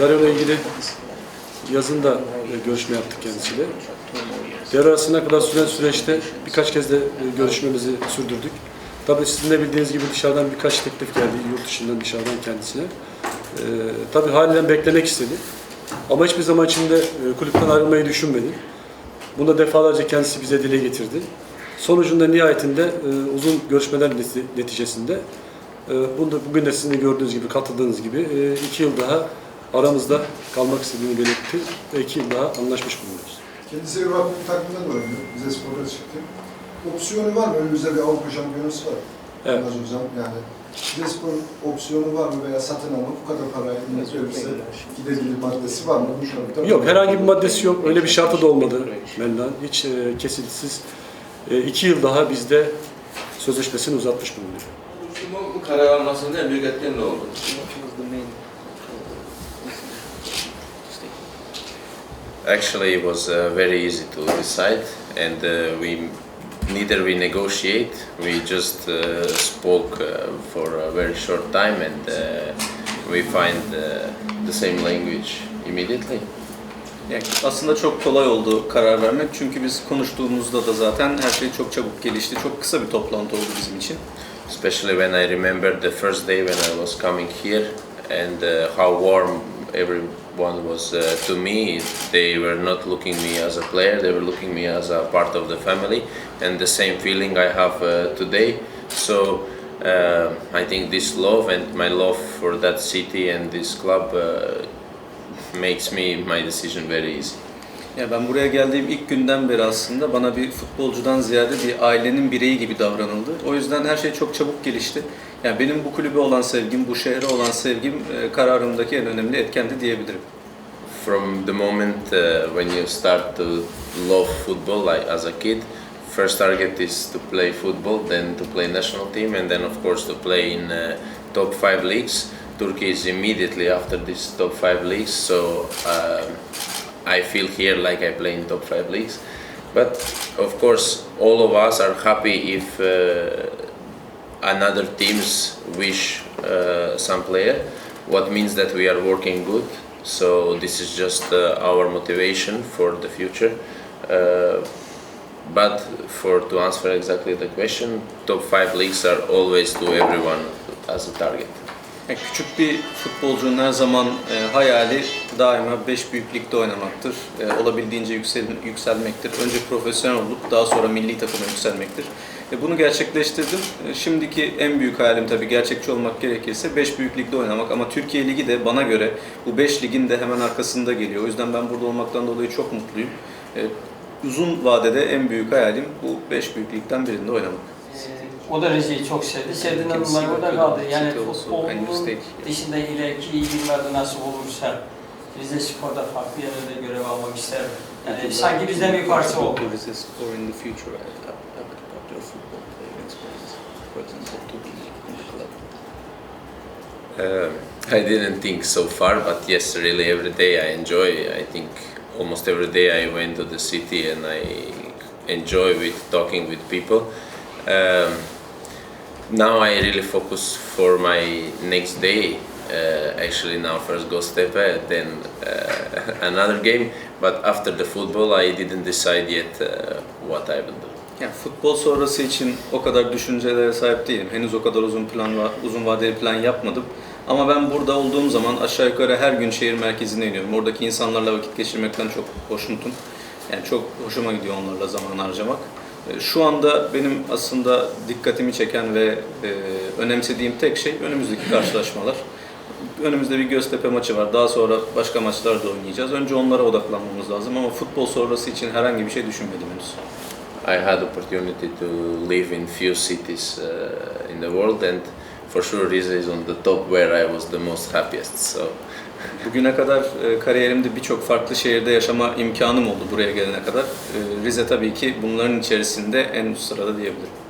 Dario'la ilgili yazında e, görüşme yaptık kendisiyle. Devre arasına kadar süren süreçte birkaç kez de e, görüşmemizi sürdürdük. Tabii sizin de bildiğiniz gibi dışarıdan birkaç teklif geldi, yurt dışından dışarıdan kendisine. Ee, tabii haliyle beklemek istedi. Ama hiçbir zaman içinde e, kulüpten ayrılmayı düşünmedi. Bunu da defalarca kendisi bize dile getirdi. Sonucunda nihayetinde uzun görüşmeler neti- neticesinde e, bunu da bugün de sizin de gördüğünüz gibi, katıldığınız gibi iki yıl daha aramızda kalmak istediğini belirtti ve iki yıl daha anlaşmış bulunuyoruz. Kendisi takımda da oynuyor. Bize sporda çıktı. Opsiyonu var mı? Önümüzde bir Avrupa şampiyonası var. Evet. Yılmaz Hocam yani. Bize sporun opsiyonu var mı veya satın alma bu kadar parayı millet verirse gidebilir maddesi var mı? Bu şartta- Yok herhangi bir maddesi yok. Öyle bir şartı da olmadı Mendan. Hiç e, kesintisiz e, iki yıl daha bizde sözleşmesini uzatmış bulunuyor. Bu, bu karar almasında en büyük etken ne oldu? Actually, it was uh, very easy to decide, and uh, we neither we negotiate. We just uh, spoke uh, for a very short time, and uh, we find uh, the same language immediately. Yani aslında çok kolay oldu karar vermek çünkü biz konuştuğumuzda da zaten her şey çok çabuk gelişti. Çok kısa bir toplantı oldu bizim için. Especially when I remember the first day when I was coming here, and uh, how warm everyone was uh, to me. They were not looking me as a player; they were looking me as a part of the family, and the same feeling I have uh, today. So. Uh, I think this love and my love for that city and this club uh, makes me my decision very easy. Ya ben buraya geldiğim ilk günden beri aslında bana bir futbolcudan ziyade bir ailenin bireyi gibi davranıldı. O yüzden her şey çok çabuk gelişti. Yani benim bu kulübe olan sevgim, bu şehre olan sevgim e, kararımdaki en önemli etkendi diyebilirim. From the moment uh, when you start to love football, like as a kid, first target is to play football, then to play national team, and then of course to play in uh, top five leagues. Turkey is immediately after this top five leagues, so um, I feel here like I play in top five leagues. But of course, all of us are happy if uh, another teams wish uh, some player. What means that we are working good. So this is just uh, our motivation for the future. Uh, but for to answer exactly the question, top five leagues are always to everyone as a target. Yani küçük bir futbolcunun her zaman e, hayali daima 5 büyük oynamaktır. E, olabildiğince yüksel, yükselmektir. Önce profesyonel olup daha sonra milli takıma yükselmektir. E, bunu gerçekleştirdim. E, şimdiki en büyük hayalim tabii gerçekçi olmak gerekirse 5 büyük oynamak. Ama Türkiye Ligi de bana göre bu 5 ligin de hemen arkasında geliyor. O yüzden ben burada olmaktan dolayı çok mutluyum. E, uzun vadede en büyük hayalim bu 5 büyük birinde oynamak. O da Rize'yi çok sevdi. Sevdiğinden dolayı orada kaldı. Yani futbolun dışında ileriki yıllarda nasıl olursa Rize Spor'da farklı yerlerde görev almak ister. Yani sanki bizden bir parça oldu. To resist or in the future. Uh, I didn't think so far, but yes, really every day I enjoy. I think almost every day I went to the city and I enjoy with talking with people. Um, now I really focus for my next day. Uh, actually, now first Gostepe, then uh, another game. But after the football, I didn't decide yet uh, what I will do. Yani futbol sonrası için o kadar düşüncelere sahip değilim. Henüz o kadar uzun plan uzun vadeli plan yapmadım. Ama ben burada olduğum zaman aşağı yukarı her gün şehir merkezine iniyorum. Oradaki insanlarla vakit geçirmekten çok hoşnutum. Yani çok hoşuma gidiyor onlarla zaman harcamak. E, Şu anda benim aslında dikkatimi çeken ve e, önemsediğim tek şey önümüzdeki karşılaşmalar. Önümüzde bir Göztepe maçı var. Daha sonra başka maçlar da oynayacağız. Önce onlara odaklanmamız lazım ama futbol sonrası için herhangi bir şey düşünmedim henüz. I had opportunity to live in few cities uh, in the world, and for sure Rize is on the top where I was the most happiest. So Bugüne kadar e, kariyerimde birçok farklı şehirde yaşama imkanım oldu buraya gelene kadar. E, Rize tabii ki bunların içerisinde en üst sırada diyebilirim.